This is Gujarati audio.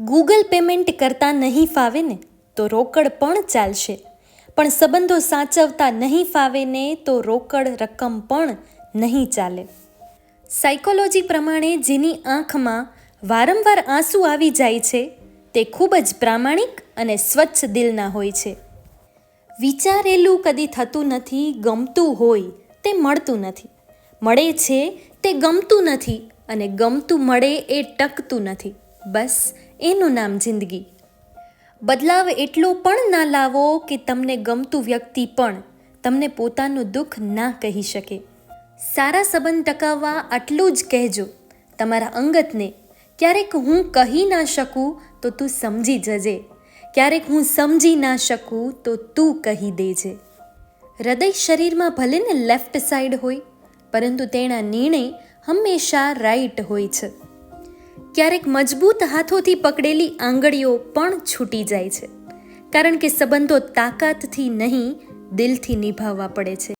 ગૂગલ પેમેન્ટ કરતાં નહીં ફાવે ને તો રોકડ પણ ચાલશે. પણ સંબંધો સાચવતા નહીં ફાવે ને તો રોકડ રકમ પણ નહીં ચાલે. સાયકોલોજી પ્રમાણે જેની આંખમાં વારંવાર આંસુ આવી જાય છે, તે ખૂબ જ પ્રામાણિક અને સ્વચ્છ દિલના હોય છે. વિચારેલું કદી થતું નથી, ગમતું હોય તે મળતું નથી. મળે છે તે ગમતું નથી અને ગમતું મળે એ ટકતું નથી. બસ એનું નામ જિંદગી. બદલાવ એટલો પણ ના લાવો કે તમને ગમતું વ્યક્તિ પણ તમને પોતાનું દુઃખ ના કહી શકે. સારા સંબંધ ટકાવવા આટલું જ કહેજો. તમારા અંગતને, ક્યારેક હું કહી ના શકું તો તું સમજી જજે. ક્યારેક હું સમજી ના શકું તો તું કહી દેજે. હૃદય શરીરમાં ભલે ને લેફ્ટ સાઈડ હોય, પરંતુ તેના નિર્ણય હંમેશા રાઈટ હોય છે. ક્યારેક મજબૂત હાથોથી પકડેલી આંગળીઓ પણ છૂટી જાય છે. કારણ કે સંબંધો તાકાતથી નહીં, દિલથી નિભાવવા પડે છે.